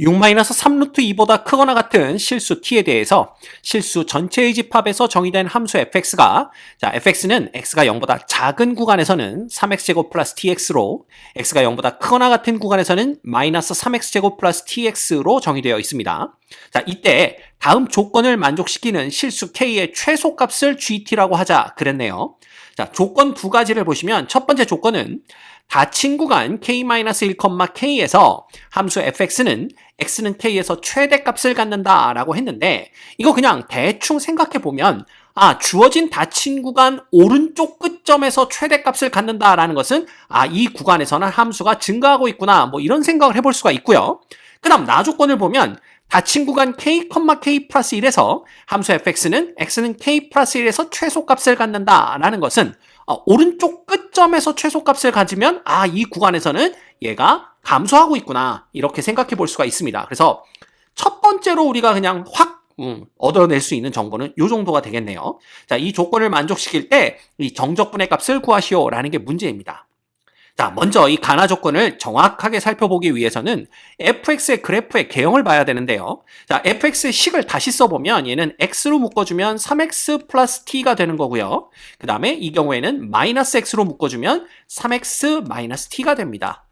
6-3루트 2보다 크거나 같은 실수 t에 대해서 실수 전체의 집합에서 정의된 함수 fx가 자 fx는 x가 0보다 작은 구간에서는 3x제곱 플러스 tx로 x가 0보다 크거나 같은 구간에서는 마이너스 3x제곱 플러스 tx로 정의되어 있습니다. 자 이때 다음 조건을 만족시키는 실수 k의 최소값을 gt라고 하자 그랬네요. 자 조건 두 가지를 보시면 첫 번째 조건은 닫힌 구간 k-1,k에서 함수 fx는 x는 k에서 최대값을 갖는다 라고 했는데 이거 그냥 대충 생각해 보면 아 주어진 닫힌 구간 오른쪽 끝점에서 최대값을 갖는다 라는 것은 아 이 구간에서는 함수가 증가하고 있구나 뭐 이런 생각을 해볼 수가 있고요. 그 다음 나 조건을 보면 닫힌 구간 k, k 플러스 1에서 함수 fx는 x는 k 플러스 1에서 최소값을 갖는다 라는 것은 어, 오른쪽 끝점에서 최소값을 가지면 아 이 구간에서는 얘가 감소하고 있구나 이렇게 생각해 볼 수가 있습니다. 그래서 첫 번째로 우리가 그냥 확 음, 얻어낼 수 있는 정보는 이 정도가 되겠네요. 자, 이 조건을 만족시킬 때 이 정적분의 값을 구하시오라는 게 문제입니다. 자, 먼저 이 가나 조건을 정확하게 살펴보기 위해서는 fx의 그래프의 개형을 봐야 되는데요. 자, fx의 식을 다시 써보면 얘는 x로 묶어주면 3x 플러스 t가 되는 거고요. 그 다음에 이 경우에는 마이너스 x로 묶어주면 3x 마이너스 t가 됩니다.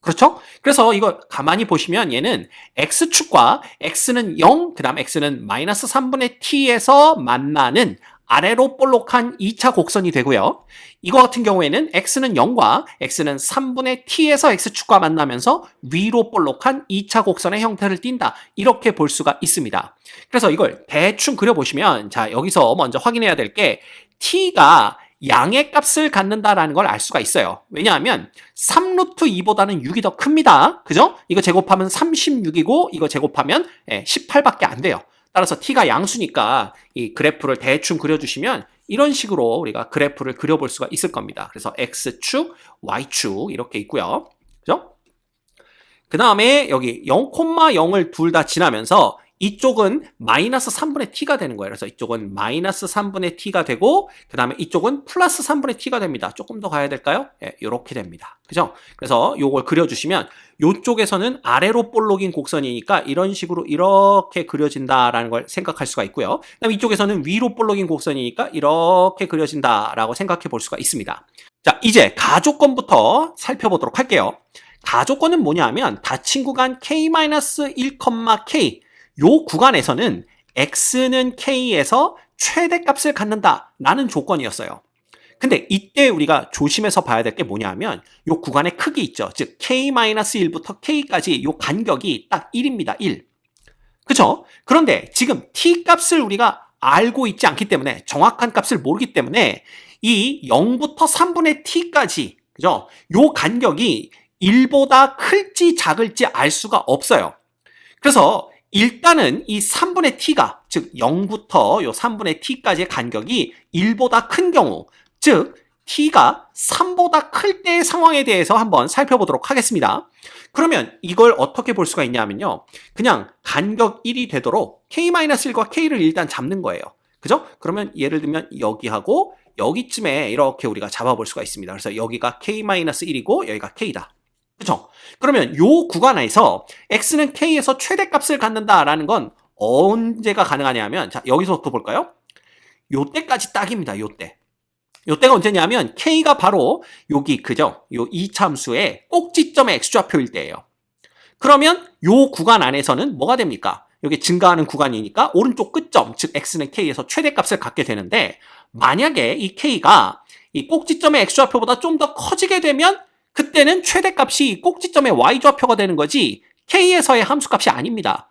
그렇죠? 그래서 이거 가만히 보시면 얘는 x축과 x는 0, 그 다음 x는 마이너스 3분의 t에서 만나는 아래로 볼록한 2차 곡선이 되고요. 이거 같은 경우에는 x는 0과 x는 3분의 t에서 x축과 만나면서 위로 볼록한 2차 곡선의 형태를 띈다. 이렇게 볼 수가 있습니다. 그래서 이걸 대충 그려보시면 자 여기서 먼저 확인해야 될 게 t가 양의 값을 갖는다라는 걸 알 수가 있어요. 왜냐하면 3루트 2보다는 6이 더 큽니다. 그죠? 이거 제곱하면 36이고 이거 제곱하면 18밖에 안 돼요. 따라서 t가 양수니까 이 그래프를 대충 그려주시면 이런 식으로 우리가 그래프를 그려볼 수가 있을 겁니다. 그래서 x축, y축 이렇게 있고요. 그죠? 그 다음에 여기 0,0을 둘 다 지나면서 이쪽은 마이너스 3분의 t가 되는 거예요. 그래서 이쪽은 마이너스 3분의 t가 되고 그 다음에 이쪽은 플러스 3분의 t가 됩니다. 조금 더 가야 될까요? 예, 이렇게 됩니다. 그죠? 그래서 요걸 그려주시면 이쪽에서는 아래로 볼록인 곡선이니까 이런 식으로 이렇게 그려진다라는 걸 생각할 수가 있고요. 그다음 이쪽에서는 위로 볼록인 곡선이니까 이렇게 그려진다라고 생각해 볼 수가 있습니다. 자, 이제 가조건부터 살펴보도록 할게요. 가조건은 뭐냐면 닫힌 구간 k-1,k 요 구간에서는 x는 k에서 최대값을 갖는다라는 조건이었어요. 근데 이때 우리가 조심해서 봐야 될 게 뭐냐면 요 구간의 크기 있죠. 즉 k-1부터 k까지 요 간격이 딱 1입니다. 1. 그쵸? 그런데 지금 t 값을 우리가 알고 있지 않기 때문에 정확한 값을 모르기 때문에 이 0부터 3분의 t까지 그죠? 요 간격이 1보다 클지 작을지 알 수가 없어요. 그래서 일단은 이 3분의 t가 즉 0부터 요 3분의 t까지의 간격이 1보다 큰 경우 즉 t가 3보다 클 때의 상황에 대해서 한번 살펴보도록 하겠습니다. 그러면 이걸 어떻게 볼 수가 있냐면요. 그냥 간격 1이 되도록 k-1과 k를 일단 잡는 거예요. 그죠? 그러면 예를 들면 여기하고 여기쯤에 이렇게 우리가 잡아볼 수가 있습니다. 그래서 여기가 k-1이고 여기가 k다. 그죠? 그러면 요 구간에서 x는 k에서 최대값을 갖는다라는 건 언제가 가능하냐면 자 여기서부터 볼까요? 요 때까지 딱입니다. 요 때. 요 때가 언제냐면 k가 바로 여기 그죠? 요 이참수의 꼭지점의 x좌표일 때예요. 그러면 요 구간 안에서는 뭐가 됩니까? 여기 증가하는 구간이니까 오른쪽 끝점 즉 x는 k에서 최대값을 갖게 되는데 만약에 이 k가 이 꼭지점의 x좌표보다 좀 더 커지게 되면 그때는 최대값이 꼭지점의 y좌표가 되는 거지 k에서의 함수값이 아닙니다.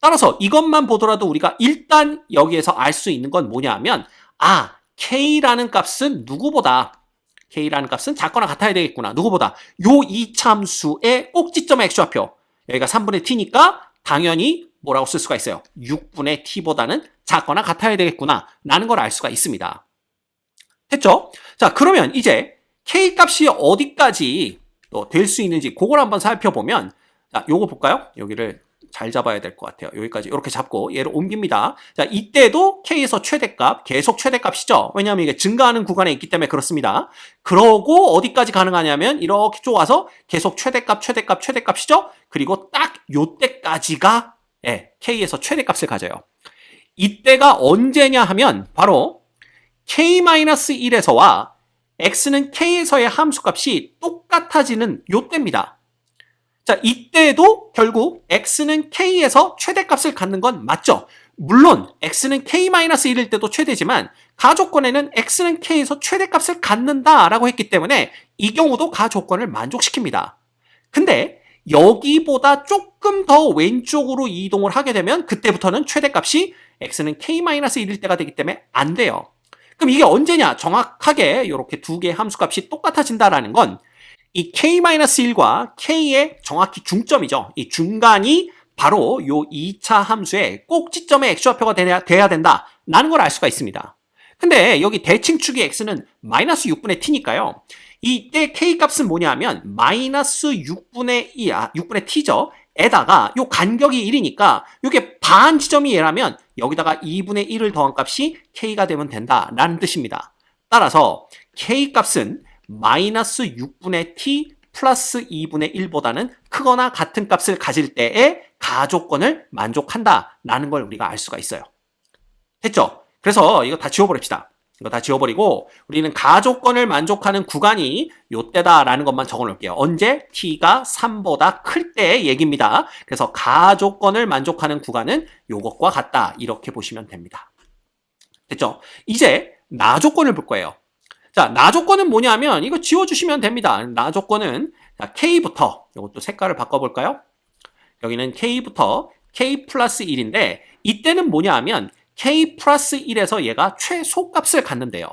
따라서 이것만 보더라도 우리가 일단 여기에서 알 수 있는 건 뭐냐면 아 k라는 값은 누구보다 k라는 값은 작거나 같아야 되겠구나. 누구보다 요 이참수의 꼭지점의 x좌표 여기가 3분의 t니까 당연히 뭐라고 쓸 수가 있어요. 6분의 t보다는 작거나 같아야 되겠구나 라는 걸 알 수가 있습니다. 됐죠? 자 그러면 이제 K 값이 어디까지 될 수 있는지 그걸 한번 살펴보면 자, 요거 볼까요? 여기를 잘 잡아야 될 것 같아요. 여기까지 이렇게 잡고 얘를 옮깁니다. 자, 이때도 K에서 최대값, 계속 최대값이죠. 왜냐하면 이게 증가하는 구간에 있기 때문에 그렇습니다. 그러고 어디까지 가능하냐면 이렇게 쪼아서 계속 최대값, 최대값, 최대값이죠. 그리고 딱 요때까지 이때까지가 예, k에서 최대값을 가져요. 이때가 언제냐 하면 바로 k-1에서와 x는 k에서의 함수값이 똑같아지는 요때입니다. 자, 이때도 결국 x는 k에서 최대값을 갖는 건 맞죠? 물론 x는 k-1일 때도 최대지만 가조건에는 x는 k에서 최대값을 갖는다라고 했기 때문에 이 경우도 가조건을 만족시킵니다. 근데 여기보다 조금 더 왼쪽으로 이동을 하게 되면 그때부터는 최대값이 x는 k-1일 때가 되기 때문에 안 돼요. 그럼 이게 언제냐? 정확하게 이렇게 두 개의 함수값이 똑같아진다라는 건 이 k-1과 k의 정확히 중점이죠. 이 중간이 바로 요 2차 함수의 꼭지점의 x좌표가 돼야, 돼야 된다 라는 걸 알 수가 있습니다. 근데 여기 대칭축의 x는 마이너스 6분의 t니까요. 이때 k 값은 뭐냐면 마이너스 6분의 2, 아, 6분의 t죠. 에다가 요 간격이 1이니까 요게 반 지점이 얘라면 여기다가 2분의 1을 더한 값이 k가 되면 된다라는 뜻입니다. 따라서 k 값은 마이너스 6분의 t 플러스 2분의 1보다는 크거나 같은 값을 가질 때의 가조건을 만족한다라는 걸 우리가 알 수가 있어요. 됐죠? 그래서 이거 다 지워버립시다. 이거 다 지워버리고 우리는 가조건을 만족하는 구간이 요때다라는 것만 적어놓을게요. 언제? t가 3보다 클 때의 얘기입니다. 그래서 가조건을 만족하는 구간은 요것과 같다. 이렇게 보시면 됩니다. 됐죠? 이제 나 조건을 볼 거예요. 자, 나 조건은 뭐냐면 이거 지워주시면 됩니다. 나 조건은 자, k부터 이것도 색깔을 바꿔볼까요? 여기는 k부터 k 플러스 1인데 이때는 뭐냐 하면 k 플러스 1에서 얘가 최소값을 갖는데요.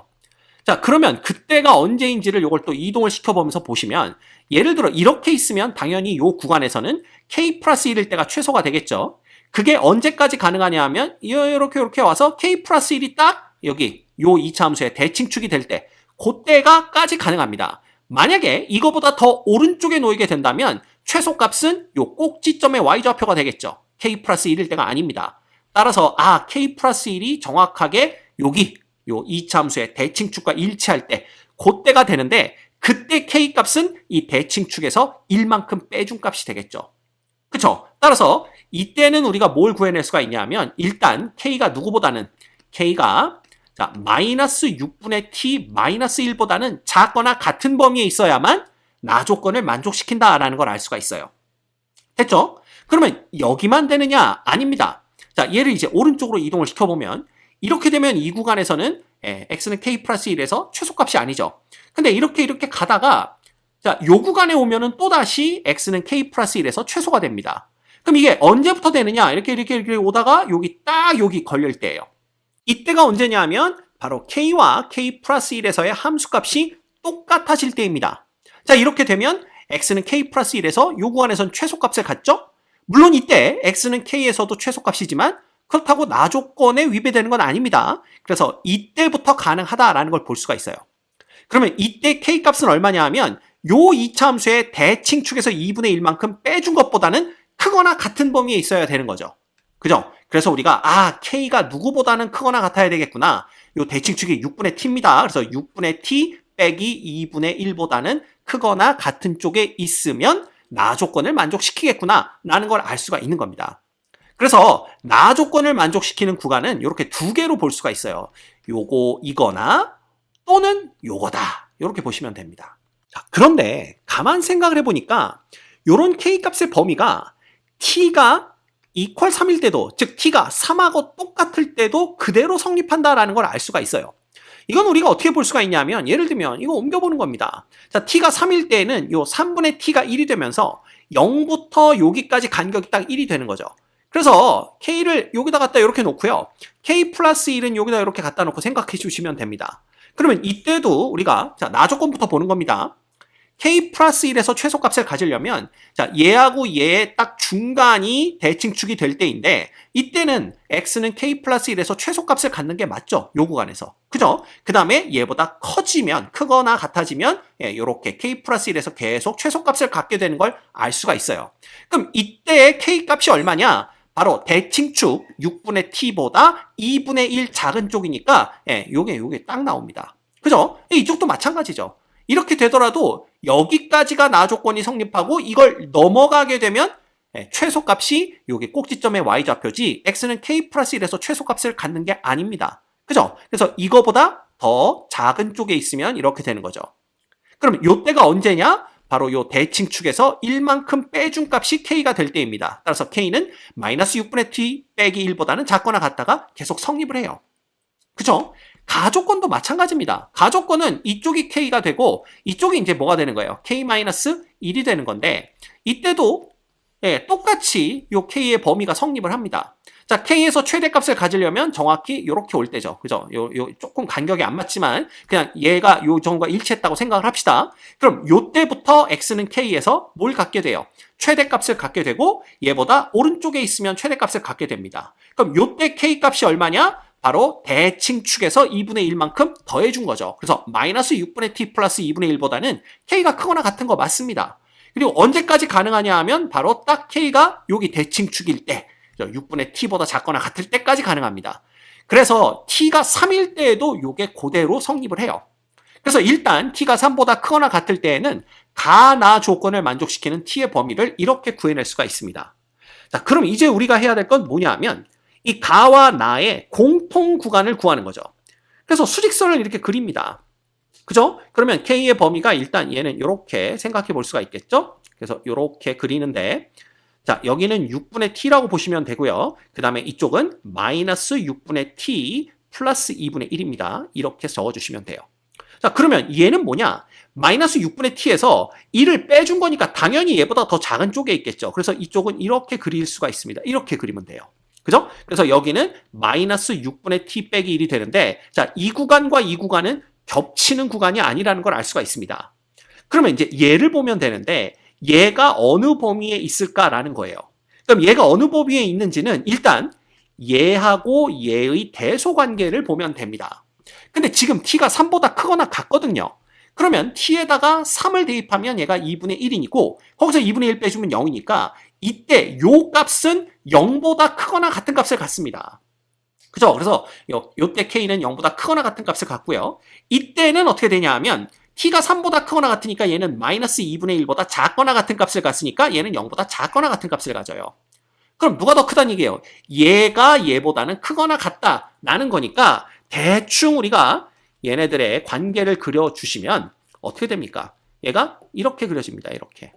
자, 그러면 그때가 언제인지를 이걸 또 이동을 시켜보면서 보시면 예를 들어 이렇게 있으면 당연히 이 구간에서는 k 플러스 1일 때가 최소가 되겠죠. 그게 언제까지 가능하냐 하면 이렇게 이렇게 와서 k 플러스 1이 딱 여기 요 2차 함수의 대칭축이 될 때 그때가까지 가능합니다. 만약에 이거보다 더 오른쪽에 놓이게 된다면 최소값은 요 꼭지점의 y좌표가 되겠죠. k 플러스 1일 때가 아닙니다. 따라서 아 k 플러스 1이 정확하게 여기 요 2차 함수의 대칭축과 일치할 때 그때가 되는데 그때 k 값은 이 대칭축에서 1만큼 빼준 값이 되겠죠. 그쵸? 따라서 이때는 우리가 뭘 구해낼 수가 있냐면 일단 k가 누구보다는 k가 자, 마이너스 6분의 t 마이너스 1보다는 작거나 같은 범위에 있어야만 나 조건을 만족시킨다라는 걸 알 수가 있어요. 됐죠? 그러면 여기만 되느냐? 아닙니다. 자, 얘를 이제 오른쪽으로 이동을 시켜보면 이렇게 되면 이 구간에서는 예, x는 k 플러스 1에서 최소값이 아니죠. 근데 이렇게 이렇게 가다가 자, 요 구간에 오면은 또다시 x는 k 플러스 1에서 최소가 됩니다. 그럼 이게 언제부터 되느냐? 이렇게 이렇게 이렇게 오다가 여기 딱 여기 걸릴 때예요. 이때가 언제냐 하면 바로 k와 k 플러스 1에서의 함수값이 똑같아질 때입니다. 자 이렇게 되면 x는 k 플러스 1에서 요 구간에선 최소값을 갖죠? 물론 이때 x는 k에서도 최소값이지만 그렇다고 나 조건에 위배되는 건 아닙니다. 그래서 이때부터 가능하다라는 걸 볼 수가 있어요. 그러면 이때 k 값은 얼마냐 하면 요 2차 함수의 대칭축에서 2분의 1만큼 빼준 것보다는 크거나 같은 범위에 있어야 되는 거죠. 그죠? 그래서 우리가 아 k가 누구보다는 크거나 같아야 되겠구나. 요 대칭축이 6분의 t입니다. 그래서 6분의 t 빼기 2분의 1보다는 크거나 같은 쪽에 있으면 나 조건을 만족시키겠구나 라는 걸 알 수가 있는 겁니다. 그래서 나 조건을 만족시키는 구간은 이렇게 두 개로 볼 수가 있어요. 요거 이거나 또는 요거다. 이렇게 보시면 됩니다. 자, 그런데 가만 생각을 해보니까 요런 k 값의 범위가 t가 이퀄 3일 때도 즉 t가 3하고 똑같을 때도 그대로 성립한다라는 걸 알 수가 있어요. 이건 우리가 어떻게 볼 수가 있냐면 예를 들면 이거 옮겨보는 겁니다. 자 t가 3일 때에는 요 3분의 t가 1이 되면서 0부터 여기까지 간격이 딱 1이 되는 거죠. 그래서 k를 여기다 갖다 이렇게 놓고요. k 플러스 1은 여기다 이렇게 갖다 놓고 생각해 주시면 됩니다. 그러면 이때도 우리가 자 나 조건부터 보는 겁니다. K 플러스 1에서 최소값을 가지려면 자 얘하고 얘의 딱 중간이 대칭축이 될 때인데 이때는 x는 k 플러스 1에서 최소값을 갖는 게 맞죠? 요 구간에서 그죠? 그 다음에 얘보다 커지면 크거나 같아지면 예, 요렇게 k 플러스 1에서 계속 최소값을 갖게 되는 걸 알 수가 있어요 그럼 이때의 k 값이 얼마냐? 바로 대칭축 6분의 t보다 2분의 1 작은 쪽이니까 예, 요게 요게 딱 나옵니다 그죠? 이쪽도 마찬가지죠 이렇게 되더라도 여기까지가 나 조건이 성립하고 이걸 넘어가게 되면 예, 최소값이 여기 꼭지점의 y좌표지 x는 k 플러스 1에서 최소값을 갖는 게 아닙니다. 그죠? 그래서 이거보다 더 작은 쪽에 있으면 이렇게 되는 거죠. 그럼 요때가 언제냐? 바로 요 대칭축에서 1만큼 빼준 값이 k가 될 때입니다. 따라서 k는 마이너스 6분의 t 빼기 1보다는 작거나 같다가 계속 성립을 해요. 그죠? 가조건도 마찬가지입니다. 가조건은 이쪽이 k가 되고 이쪽이 이제 뭐가 되는 거예요? k 마이너스 1이 되는 건데 이때도 예, 똑같이 요 k의 범위가 성립을 합니다. 자, k에서 최대값을 가지려면 정확히 이렇게 올 때죠. 그죠? 요, 요 조금 간격이 안 맞지만 그냥 얘가 요 정도가 일치했다고 생각을 합시다. 그럼 요 때부터 x는 k에서 뭘 갖게 돼요? 최대값을 갖게 되고 얘보다 오른쪽에 있으면 최대값을 갖게 됩니다. 그럼 요 때 k 값이 얼마냐? 바로 대칭축에서 2분의 1만큼 더해준 거죠. 그래서 마이너스 6분의 t 플러스 2분의 1보다는 k가 크거나 같은 거 맞습니다. 그리고 언제까지 가능하냐 하면 바로 딱 k가 여기 대칭축일 때 6분의 t보다 작거나 같을 때까지 가능합니다. 그래서 t가 3일 때에도 이게 그대로 성립을 해요. 그래서 일단 t가 3보다 크거나 같을 때에는 가나 조건을 만족시키는 t의 범위를 이렇게 구해낼 수가 있습니다. 자, 그럼 이제 우리가 해야 될 건 뭐냐 하면 이 가와 나의 공통 구간을 구하는 거죠. 그래서 수직선을 이렇게 그립니다. 그죠? 그러면 k의 범위가 일단 얘는 이렇게 생각해 볼 수가 있겠죠? 그래서 이렇게 그리는데 자, 여기는 6분의 t라고 보시면 되고요. 그 다음에 이쪽은 마이너스 6분의 t 플러스 2분의 1입니다. 이렇게 적어주시면 돼요. 자, 그러면 얘는 뭐냐? 마이너스 6분의 t에서 1을 빼준 거니까 당연히 얘보다 더 작은 쪽에 있겠죠. 그래서 이쪽은 이렇게 그릴 수가 있습니다. 이렇게 그리면 돼요. 그죠? 그래서 여기는 마이너스 6분의 t 빼기 1이 되는데, 자, 이 구간과 이 구간은 겹치는 구간이 아니라는 걸 알 수가 있습니다. 그러면 이제 얘를 보면 되는데, 얘가 어느 범위에 있을까라는 거예요. 그럼 얘가 어느 범위에 있는지는 일단 얘하고 얘의 대소 관계를 보면 됩니다. 근데 지금 t가 3보다 크거나 같거든요. 그러면 t에다가 3을 대입하면 얘가 2분의 1이고 거기서 2분의 1 빼주면 0이니까 이때 요 값은 0보다 크거나 같은 값을 갖습니다. 그죠? 그래서 요, 요때 k는 0보다 크거나 같은 값을 갖고요. 이때는 어떻게 되냐 하면 t가 3보다 크거나 같으니까 얘는 마이너스 2분의 1보다 작거나 같은 값을 갖으니까 얘는 0보다 작거나 같은 값을 가져요. 그럼 누가 더 크다는 얘기예요? 얘가 얘보다는 크거나 같다라는 거니까 대충 우리가 얘네들의 관계를 그려주시면 어떻게 됩니까? 얘가 이렇게 그려집니다. 이렇게.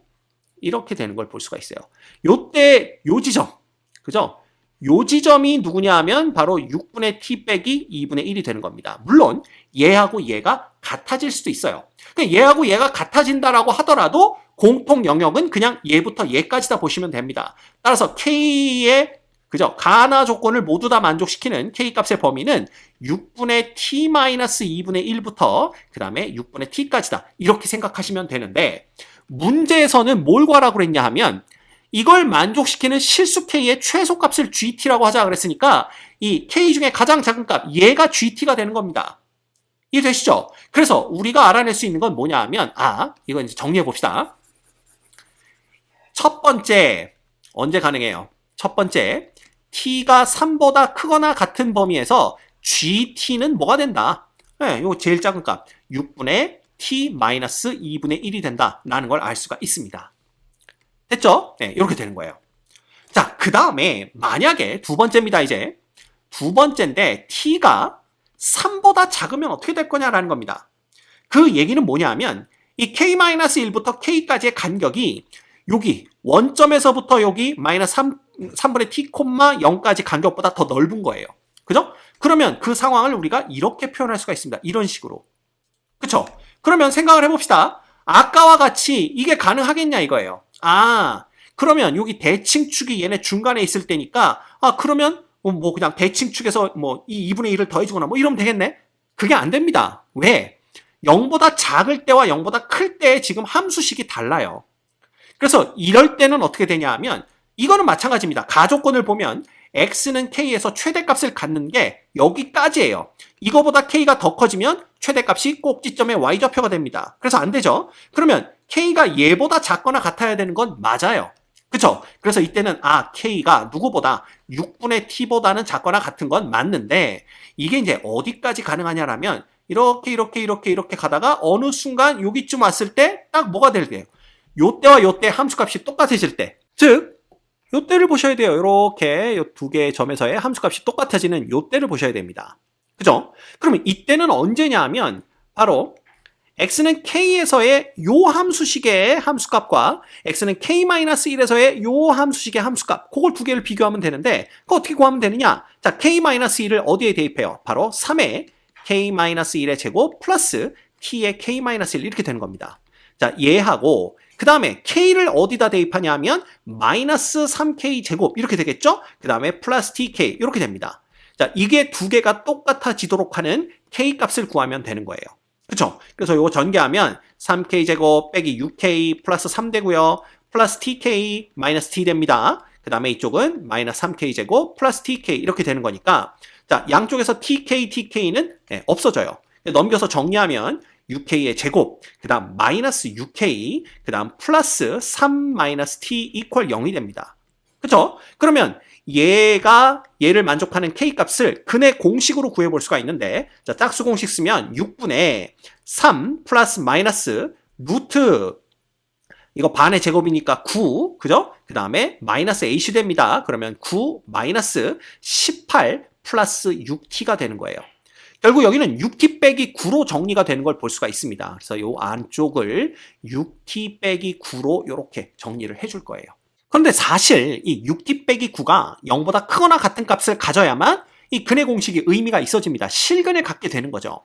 이렇게 되는 걸 볼 수가 있어요. 요때 요 지점. 그죠? 요 지점이 누구냐 하면 바로 6분의 t 빼기 2분의 1이 되는 겁니다. 물론 얘하고 얘가 같아질 수도 있어요. 그러니까 얘하고 얘가 같아진다라고 하더라도 공통 영역은 그냥 얘부터 얘까지 다 보시면 됩니다. 따라서 k의 그죠? 가나 조건을 모두 다 만족시키는 k 값의 범위는 6분의 t-2분의 1부터 그 다음에 6분의 t까지다. 이렇게 생각하시면 되는데 문제에서는 뭘 구하라고 그랬냐 하면 이걸 만족시키는 실수 k의 최소값을 gt라고 하자 그랬으니까 이 k 중에 가장 작은 값 얘가 gt가 되는 겁니다. 이해되시죠? 그래서 우리가 알아낼 수 있는 건 뭐냐 하면 아 이거 이제 정리해 봅시다. 첫 번째 언제 가능해요? 첫 번째 t가 3보다 크거나 같은 범위에서 gt는 뭐가 된다? 네, 요 제일 작은 값 6분의 t-2분의 1이 된다라는 걸 알 수가 있습니다. 됐죠? 네, 이렇게 되는 거예요. 자, 그 다음에 만약에 두 번째입니다, 이제. 두 번째인데 t가 3보다 작으면 어떻게 될 거냐라는 겁니다. 그 얘기는 뭐냐 하면 이 k-1부터 k까지의 간격이 여기 원점에서부터 여기 마이너스 3, 3분의 t, 0까지 간격보다 더 넓은 거예요. 그죠? 그러면 그 상황을 우리가 이렇게 표현할 수가 있습니다. 이런 식으로. 그쵸? 그러면 생각을 해봅시다. 아까와 같이 이게 가능하겠냐 이거예요. 아, 그러면 여기 대칭축이 얘네 중간에 있을 때니까, 아, 그러면 뭐 그냥 대칭축에서 뭐 이 2분의 1을 더해주거나 뭐 이러면 되겠네? 그게 안 됩니다. 왜? 0보다 작을 때와 0보다 클때 지금 함수식이 달라요. 그래서 이럴 때는 어떻게 되냐 하면 이거는 마찬가지입니다. 가조건을 보면 x는 k에서 최대값을 갖는 게 여기까지예요. 이거보다 k가 더 커지면 최대값이 꼭지점의 y좌표가 됩니다. 그래서 안 되죠. 그러면 k가 얘보다 작거나 같아야 되는 건 맞아요. 그쵸? 그래서 이때는 아 k가 누구보다 6분의 t보다는 작거나 같은 건 맞는데 이게 이제 어디까지 가능하냐라면 이렇게 이렇게 이렇게 이렇게 가다가 어느 순간 여기쯤 왔을 때 딱 뭐가 될게요. 요때와 요때 함수값이 똑같아질 때. 즉 요때를 보셔야 돼요. 이렇게 요두 개의 점에서의 함수값이 똑같아지는 요때를 보셔야 됩니다. 그죠? 그러면 이때는 언제냐 하면 바로 x는 k에서의 요 함수식의 함수값과 x는 k-1에서의 요 함수식의 함수값. 그걸 두 개를 비교하면 되는데 그거 어떻게 구하면 되느냐? 자 k-1을 어디에 대입해요? 바로 3의 k-1의 제곱 플러스 t의 k-1 이렇게 되는 겁니다. 자 얘하고 그 다음에 k를 어디다 대입하냐 하면 마이너스 3k 제곱 이렇게 되겠죠? 그 다음에 플러스 tk 이렇게 됩니다. 자 이게 두 개가 똑같아지도록 하는 k 값을 구하면 되는 거예요 그쵸? 그래서 이거 전개하면 3k 제곱 빼기 6k 플러스 3 되고요. 플러스 tk 마이너스 t 됩니다. 그 다음에 이쪽은 마이너스 3k 제곱 플러스 tk 이렇게 되는 거니까 자 양쪽에서 tk, tk는 네, 없어져요. 넘겨서 정리하면 6k의 제곱, 그 다음 마이너스 6k, 그 다음 플러스 3 마이너스 t 이퀄 0이 됩니다. 그쵸? 그러면 얘가 얘를 만족하는 k 값을 근의 공식으로 구해볼 수가 있는데 자 짝수 공식 쓰면 6분의 3 플러스 마이너스 루트 이거 반의 제곱이니까 9 그죠? 그 다음에 마이너스 ac 됩니다. 그러면 9 마이너스 18 플러스 6t가 되는 거예요. 결국 여기는 6t 빼기 9로 정리가 되는 걸 볼 수가 있습니다. 그래서 이 안쪽을 6t 빼기 9로 이렇게 정리를 해줄 거예요. 그런데 사실 이 6t 빼기 9가 0보다 크거나 같은 값을 가져야만 이 근의 공식이 의미가 있어집니다. 실근을 갖게 되는 거죠.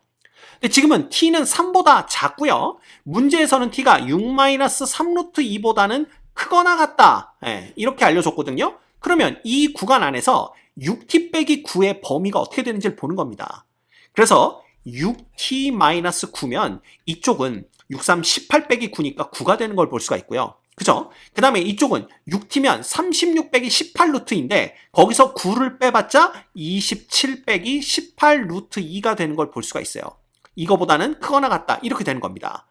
근데 지금은 t는 3보다 작고요. 문제에서는 t가 6-3루트 2보다는 크거나 같다. 예, 이렇게 알려줬거든요. 그러면 이 구간 안에서 6t 빼기 9의 범위가 어떻게 되는지를 보는 겁니다. 그래서 6t-9면 이쪽은 63, 18 빼기 9니까 9가 되는 걸 볼 수가 있고요. 그죠? 그 다음에 이쪽은 6t면 36 빼기 18 루트인데 거기서 9를 빼봤자 27 빼기 18 루트 2가 되는 걸 볼 수가 있어요. 이거보다는 크거나 같다 이렇게 되는 겁니다.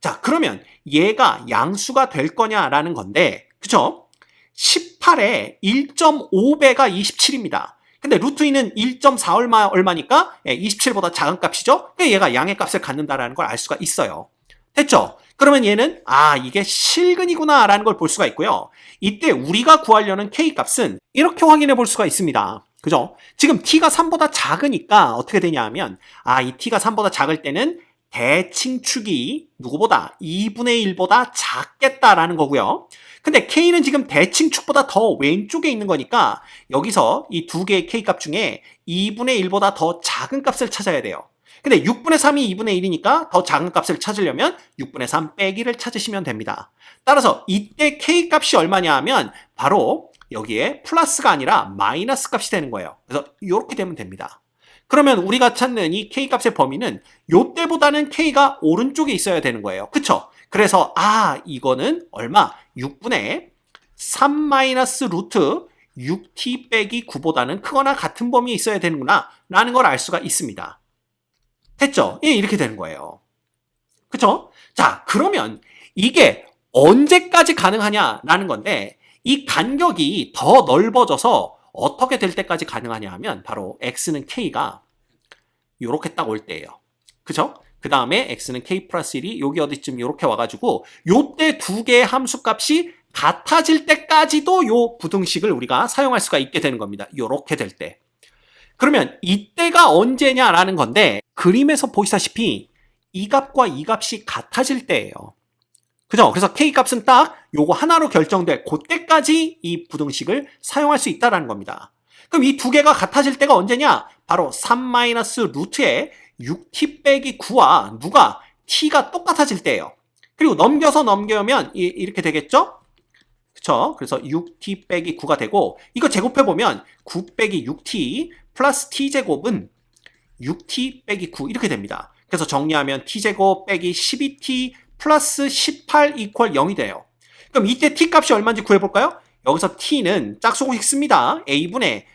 자 그러면 얘가 양수가 될 거냐라는 건데 그죠? 18에 1.5배가 27입니다. 근데 루트 2는 1.4 얼마 얼마니까 27보다 작은 값이죠. 얘가 양의 값을 갖는다라는 걸 알 수가 있어요. 됐죠? 그러면 얘는 아 이게 실근이구나 라는 걸 볼 수가 있고요. 이때 우리가 구하려는 k 값은 이렇게 확인해 볼 수가 있습니다. 그죠? 지금 t가 3보다 작으니까 어떻게 되냐 하면 아 이 t가 3보다 작을 때는 대칭축이 누구보다 2분의 1보다 작겠다라는 거고요. 근데 k는 지금 대칭축보다 더 왼쪽에 있는 거니까 여기서 이 두 개의 k 값 중에 2분의 1보다 더 작은 값을 찾아야 돼요. 근데 6분의 3이 2분의 1이니까 더 작은 값을 찾으려면 6분의 3 빼기를 찾으시면 됩니다. 따라서 이때 k 값이 얼마냐 하면 바로 여기에 플러스가 아니라 마이너스 값이 되는 거예요. 그래서 이렇게 되면 됩니다. 그러면 우리가 찾는 이 k 값의 범위는 요때보다는 k가 오른쪽에 있어야 되는 거예요. 그쵸? 그래서 아 이거는 얼마? 6분의 3 마이너스 루트 6t 빼기 9보다는 크거나 같은 범위에 있어야 되는구나 라는 걸 알 수가 있습니다. 됐죠? 예, 이렇게 되는 거예요. 그쵸? 자, 그러면 이게 언제까지 가능하냐라는 건데 이 간격이 더 넓어져서 어떻게 될 때까지 가능하냐 하면 바로 x는 k가 요렇게 딱 올 때예요. 그죠? 그 다음에 x는 k 플러스 1이 여기 어디쯤 요렇게 와가지고 요때 두 개의 함수값이 같아질 때까지도 요 부등식을 우리가 사용할 수가 있게 되는 겁니다. 요렇게 될 때. 그러면 이때가 언제냐라는 건데 그림에서 보시다시피 이 값과 이 값이 같아질 때예요. 그죠? 그래서 k 값은 딱 요거 하나로 결정될 그때까지 이 부등식을 사용할 수 있다라는 겁니다. 그럼 이 두 개가 같아질 때가 언제냐? 바로 3 마이너스 루트에 6t 빼기 9와 누가 t가 똑같아질 때예요. 그리고 넘겨서 넘겨면 이, 이렇게 되겠죠? 그쵸? 그래서 6t 빼기 9가 되고 이거 제곱해보면 9 빼기 6t 플러스 t제곱은 6t 빼기 9 이렇게 됩니다. 그래서 정리하면 t제곱 빼기 12t 플러스 18 이퀄 0이 돼요. 그럼 이때 t 값이 얼마인지 구해볼까요? 여기서 t는 짝수공식 씁니다. a분의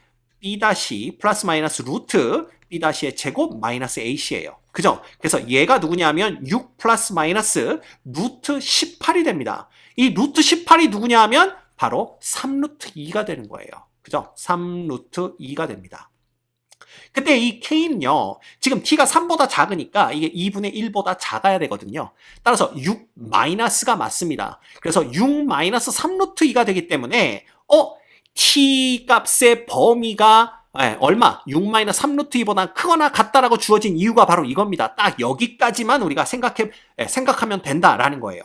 b 다시 플러스 마이너스 루트 b 다시의 제곱 마이너스 ac예요. 그죠? 그래서 얘가 누구냐면 6 플러스 마이너스 루트 18이 됩니다. 이 루트 18이 누구냐 하면 바로 3루트 2가 되는 거예요. 그죠? 3루트 2가 됩니다. 그때 이 k는요, 지금 t가 3보다 작으니까 이게 2분의 1보다 작아야 되거든요. 따라서 6 마이너스가 맞습니다. 그래서 6 마이너스 3루트 2가 되기 때문에, 어, t 값의 범위가 예, 얼마? 6-3루트 2보다 크거나 같다라고 주어진 이유가 바로 이겁니다. 딱 여기까지만 우리가 생각해, 예, 생각하면 된다라는 거예요.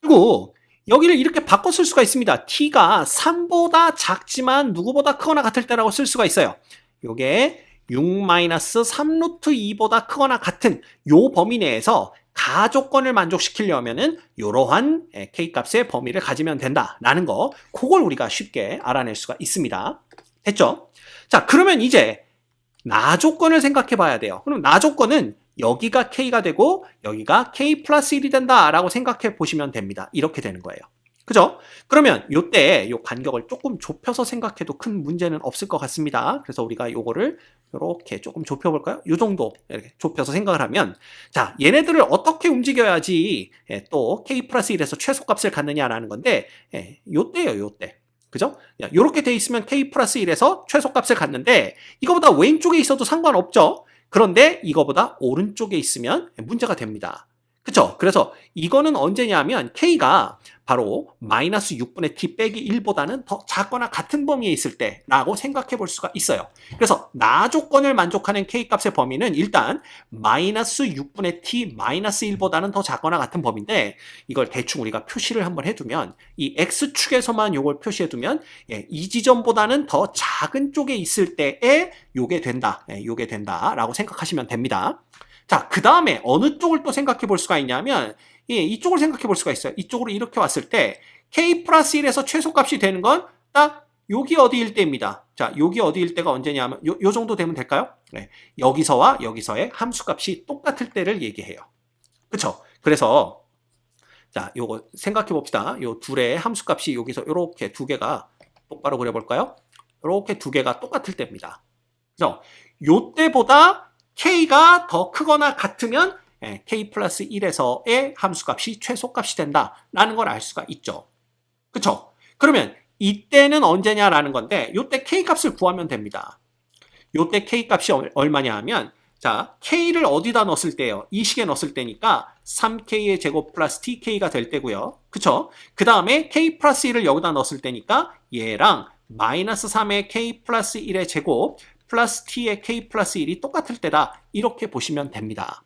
그리고 여기를 이렇게 바꿔 쓸 수가 있습니다. t가 3보다 작지만 누구보다 크거나 같을 때라고 쓸 수가 있어요. 요게 6-3루트 2보다 크거나 같은 요 범위 내에서 가조건을 만족시키려면은 이러한 예, k값의 범위를 가지면 된다라는 거 그걸 우리가 쉽게 알아낼 수가 있습니다. 됐죠? 자, 그러면 이제 나 조건을 생각해 봐야 돼요. 그럼 나 조건은 여기가 k가 되고 여기가 k 플러스 1이 된다라고 생각해 보시면 됩니다. 이렇게 되는 거예요. 그죠? 그러면 요때 요 간격을 조금 좁혀서 생각해도 큰 문제는 없을 것 같습니다. 그래서 우리가 요거를 이렇게 조금 좁혀볼까요? 요 정도 이렇게 좁혀서 생각을 하면 자 얘네들을 어떻게 움직여야지 예, 또 k 플러스 1에서 최소값을 갖느냐라는 건데 예, 요때요 요때 그죠? 이렇게 돼 있으면 k 플러스 1에서 최소값을 갖는데 이거보다 왼쪽에 있어도 상관없죠. 그런데 이거보다 오른쪽에 있으면 문제가 됩니다. 그쵸? 그래서 이거는 언제냐면 k가 바로 마이너스 6분의 t 빼기 1보다는 더 작거나 같은 범위에 있을 때라고 생각해 볼 수가 있어요. 그래서 나 조건을 만족하는 k 값의 범위는 일단 마이너스 6분의 t 마이너스 1보다는 더 작거나 같은 범위인데 이걸 대충 우리가 표시를 한번 해두면 이 x축에서만 요걸 표시해두면 예, 이 지점보다는 더 작은 쪽에 있을 때에 요게 된다. 예, 요게 된다라고 생각하시면 됩니다. 자, 그 다음에 어느 쪽을 또 생각해 볼 수가 있냐면 예, 이쪽을 생각해 볼 수가 있어요. 이쪽으로 이렇게 왔을 때 k 플러스 1에서 최소값이 되는 건 딱 여기 어디일 때입니다. 자, 여기 어디일 때가 언제냐면 요, 요 정도 되면 될까요? 네. 여기서와 여기서의 함수값이 똑같을 때를 얘기해요. 그쵸? 그래서 자, 요거 생각해 봅시다. 요 둘의 함수값이 여기서 이렇게 두 개가 똑바로 그려 볼까요? 이렇게 두 개가 똑같을 때입니다. 그죠? 요 때보다 k가 더 크거나 같으면 예, k 플러스 1에서의 함수값이 최소값이 된다라는 걸 알 수가 있죠. 그쵸? 그러면 이때는 언제냐라는 건데 이때 k 값을 구하면 됩니다. 이때 k 값이 얼마냐 하면 자 k를 어디다 넣었을 때요? 이 식에 넣었을 때니까 3k의 제곱 플러스 tk가 될 때고요. 그쵸? 그 다음에 k 플러스 1을 여기다 넣었을 때니까 얘랑 마이너스 3의 k 플러스 1의 제곱 플러스 t의 k 플러스 1이 똑같을 때다. 이렇게 보시면 됩니다.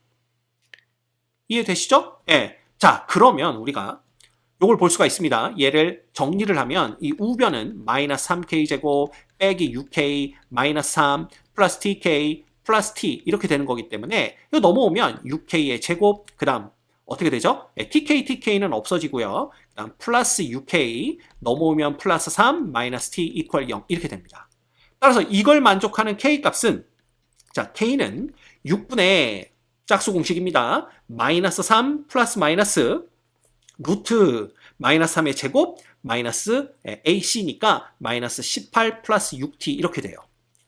이해되시죠? 예. 네. 자, 그러면 우리가 이걸 볼 수가 있습니다. 얘를 정리를 하면 이 우변은 마이너스 3k 제곱 빼기 6k 마이너스 3 플러스 tk 플러스 t 이렇게 되는 거기 때문에 이거 넘어오면 6k의 제곱 그 다음 어떻게 되죠? 네, tk, tk는 없어지고요. 그 다음 플러스 6k 넘어오면 플러스 3 마이너스 t 이퀄 0 이렇게 됩니다. 따라서 이걸 만족하는 k 값은 자 k는 6분의 짝수 공식입니다. 마이너스 3 플러스 마이너스 루트 마이너스 3의 제곱 마이너스 ac니까 마이너스 18 플러스 6t 이렇게 돼요.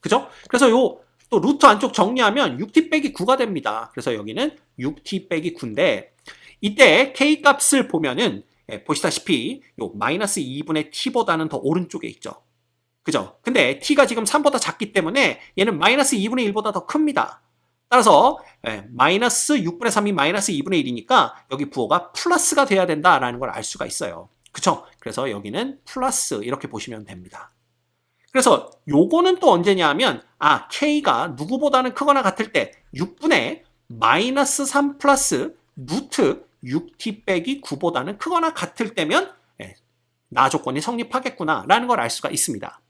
그죠? 그래서 요 또 루트 안쪽 정리하면 6t 빼기 9가 됩니다. 그래서 여기는 6t 빼기 9인데 이때 k 값을 보면은 예, 보시다시피 요 마이너스 2분의 t보다는 더 오른쪽에 있죠. 그죠? 근데 t가 지금 3보다 작기 때문에 얘는 마이너스 2분의 1보다 더 큽니다. 따라서 예, 마이너스 6분의 3이 마이너스 2분의 1이니까 여기 부호가 플러스가 돼야 된다라는 걸 알 수가 있어요. 그쵸? 그래서 여기는 플러스 이렇게 보시면 됩니다. 그래서 요거는 또 언제냐 하면 아 k가 누구보다는 크거나 같을 때 6분의 마이너스 3 플러스 루트 6t 빼기 9보다는 크거나 같을 때면 예, 나 조건이 성립하겠구나 라는 걸 알 수가 있습니다.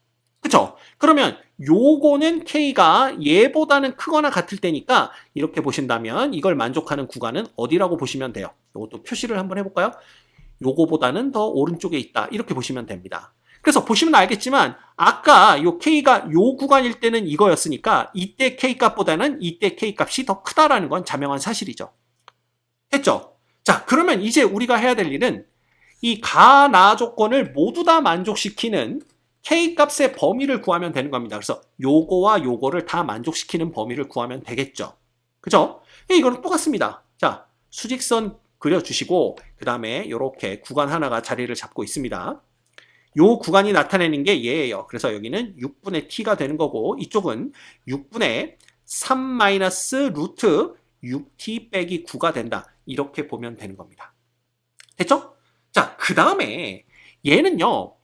그쵸? 그러면 요거는 K가 얘보다는 크거나 같을 때니까 이렇게 보신다면 이걸 만족하는 구간은 어디라고 보시면 돼요. 요것도 표시를 한번 해볼까요? 요거보다는 더 오른쪽에 있다. 이렇게 보시면 됩니다. 그래서 보시면 알겠지만 아까 요 K가 요 구간일 때는 이거였으니까 이때 K 값보다는 이때 K 값이 더 크다라는 건 자명한 사실이죠. 됐죠? 자, 그러면 이제 우리가 해야 될 일은 이 가나 조건을 모두 다 만족시키는 k 값의 범위를 구하면 되는 겁니다. 그래서 요거와 요거를 다 만족시키는 범위를 구하면 되겠죠. 그죠? 이거는 똑같습니다. 자, 수직선 그려주시고 그 다음에 이렇게 구간 하나가 자리를 잡고 있습니다. 요 구간이 나타내는 게 얘예요. 그래서 여기는 6분의 t가 되는 거고 이쪽은 6분의 3 마이너스 루트 6t 빼기 9가 된다. 이렇게 보면 되는 겁니다. 됐죠? 자, 그 다음에 얘는요.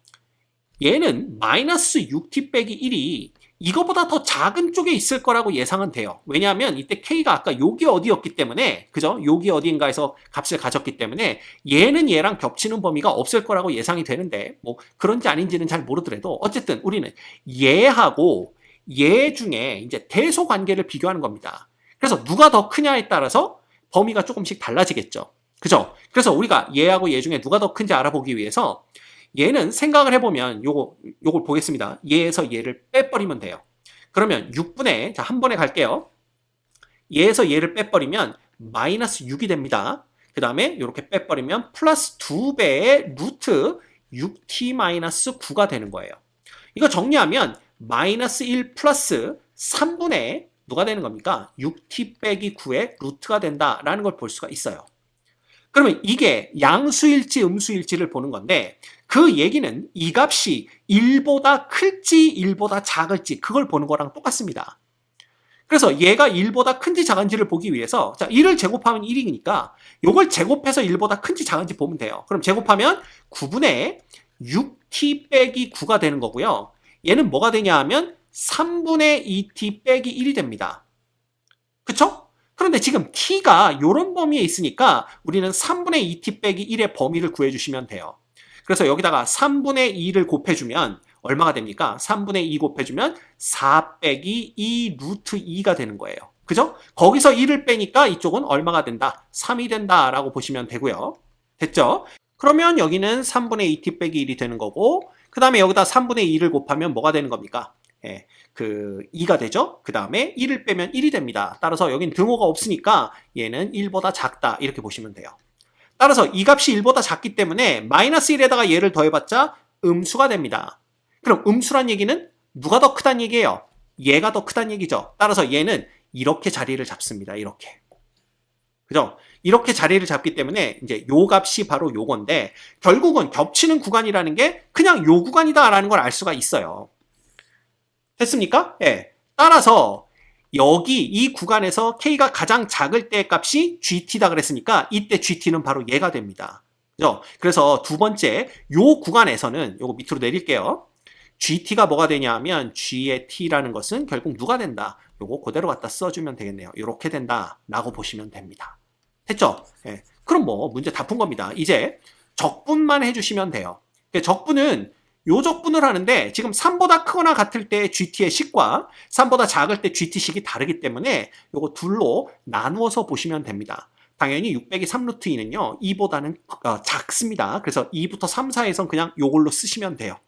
얘는 마이너스 6t 빼기 1이 이거보다 더 작은 쪽에 있을 거라고 예상은 돼요. 왜냐하면 이때 k가 아까 여기 어디였기 때문에 그죠? 여기 어디인가에서 값을 가졌기 때문에 얘는 얘랑 겹치는 범위가 없을 거라고 예상이 되는데 뭐 그런지 아닌지는 잘 모르더라도 어쨌든 우리는 얘하고 얘 중에 이제 대소 관계를 비교하는 겁니다. 그래서 누가 더 크냐에 따라서 범위가 조금씩 달라지겠죠. 그죠? 그래서 우리가 얘하고 얘 중에 누가 더 큰지 알아보기 위해서 얘는 생각을 해보면 요거, 요걸 보겠습니다. 얘에서 얘를 빼버리면 돼요. 그러면 6분의, 자, 한 번에 갈게요. 얘에서 얘를 빼버리면 마이너스 6이 됩니다. 그 다음에 이렇게 빼버리면 플러스 2배의 루트 6t 마이너스 9가 되는 거예요. 이거 정리하면 마이너스 1 플러스 3분의 누가 되는 겁니까? 6t 빼기 9의 루트가 된다라는 걸 볼 수가 있어요. 그러면 이게 양수일지 음수일지를 보는 건데 그 얘기는 이 값이 1보다 클지 1보다 작을지 그걸 보는 거랑 똑같습니다. 그래서 얘가 1보다 큰지 작은지를 보기 위해서 자 1을 제곱하면 1이니까 이걸 제곱해서 1보다 큰지 작은지 보면 돼요. 그럼 제곱하면 9분의 6t 빼기 9가 되는 거고요. 얘는 뭐가 되냐 하면 3분의 2t 빼기 1이 됩니다. 그쵸? 그런데 지금 t가 이런 범위에 있으니까 우리는 3분의 2t 빼기 1의 범위를 구해주시면 돼요. 그래서 여기다가 3분의 2를 곱해주면 얼마가 됩니까? 3분의 2 곱해주면 4 빼기 2 루트 2가 되는 거예요. 그죠? 거기서 1을 빼니까 이쪽은 얼마가 된다? 3이 된다라고 보시면 되고요. 됐죠? 그러면 여기는 3분의 2t 빼기 1이 되는 거고 그 다음에 여기다 3분의 2를 곱하면 뭐가 되는 겁니까? 예, 그 2가 되죠. 그 다음에 1을 빼면 1이 됩니다. 따라서 여긴 등호가 없으니까 얘는 1보다 작다 이렇게 보시면 돼요. 따라서 이 값이 1보다 작기 때문에 마이너스 1에다가 얘를 더해봤자 음수가 됩니다. 그럼 음수란 얘기는 누가 더 크단 얘기예요? 얘가 더 크단 얘기죠. 따라서 얘는 이렇게 자리를 잡습니다. 이렇게. 그죠? 이렇게 자리를 잡기 때문에 이제 요 값이 바로 요건데 결국은 겹치는 구간이라는 게 그냥 요 구간이다라는 걸 알 수가 있어요. 됐습니까? 예. 따라서 여기 이 구간에서 K가 가장 작을 때 값이 GT다 그랬으니까 이때 GT는 바로 얘가 됩니다. 그죠? 그래서 두 번째 요 구간에서는 요거 밑으로 내릴게요. GT가 뭐가 되냐 하면 G의 T라는 것은 결국 누가 된다. 요거 그대로 갖다 써주면 되겠네요. 이렇게 된다 라고 보시면 됩니다. 됐죠? 예. 그럼 뭐 문제 다 푼 겁니다. 이제 적분만 해주시면 돼요. 적분은 요 적분을 하는데 지금 3보다 크거나 같을 때 GT의 식과 3보다 작을 때 GT식이 다르기 때문에 요거 둘로 나누어서 보시면 됩니다. 당연히 600이 3루트 2는요 2보다는 어, 작습니다. 그래서 2부터 3, 4에선 그냥 요걸로 쓰시면 돼요.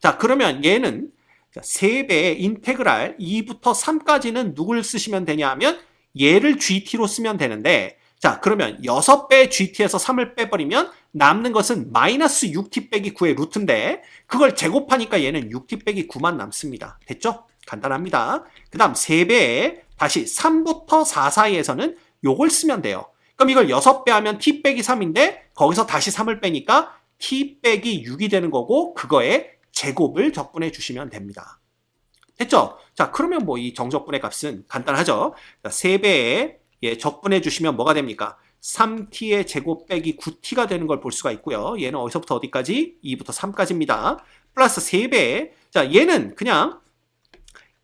자 그러면 얘는 3배의 인테그랄 2부터 3까지는 누굴 쓰시면 되냐 하면 얘를 GT로 쓰면 되는데 자 그러면 6배 GT에서 3을 빼버리면 남는 것은 마이너스 6t 빼기 9의 루트인데 그걸 제곱하니까 얘는 6t 빼기 9만 남습니다. 됐죠? 간단합니다. 그 다음 3배에 다시 3부터 4 사이에서는 요걸 쓰면 돼요. 그럼 이걸 6배 하면 t 빼기 3인데 거기서 다시 3을 빼니까 t 빼기 6이 되는 거고 그거에 제곱을 적분해 주시면 됩니다. 됐죠? 자 그러면 뭐 이 정적분의 값은 간단하죠? 3배에 예, 적분해 주시면 뭐가 됩니까? 3t의 제곱 빼기 9t가 되는 걸 볼 수가 있고요. 얘는 어디서부터 어디까지? 2부터 3까지입니다. 플러스 3배. 자, 얘는 그냥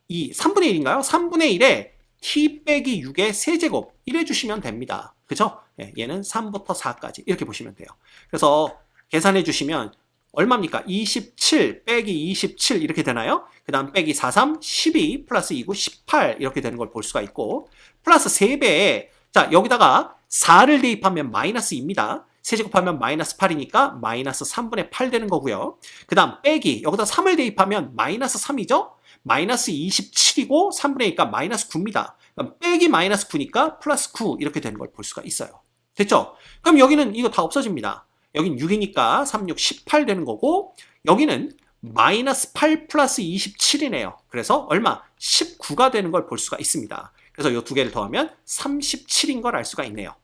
이 3분의 1인가요? 3분의 1에 t 빼기 6의 세제곱 이래 주시면 됩니다. 그죠? 예, 얘는 3부터 4까지 이렇게 보시면 돼요. 그래서 계산해 주시면 얼마입니까? 27 빼기 27 이렇게 되나요? 그 다음 빼기 43, 12 플러스 2구 18 이렇게 되는 걸 볼 수가 있고 플러스 3배에 자 여기다가 4를 대입하면 마이너스 2입니다. 세제곱하면 마이너스 8이니까 마이너스 3분의 8 되는 거고요. 그 다음 빼기 여기다 3을 대입하면 마이너스 3이죠. 마이너스 27이고 3분의 2니까 마이너스 9입니다. 그럼 빼기 마이너스 9니까 플러스 9 이렇게 되는 걸 볼 수가 있어요. 됐죠? 그럼 여기는 이거 다 없어집니다. 여긴 6이니까 3, 6, 18 되는 거고 여기는 마이너스 8 플러스 27이네요. 그래서 얼마? 19가 되는 걸 볼 수가 있습니다. 그래서 이 두 개를 더하면 37인 걸 알 수가 있네요.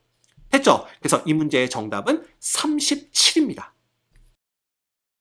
됐죠? 그래서 이 문제의 정답은 37입니다.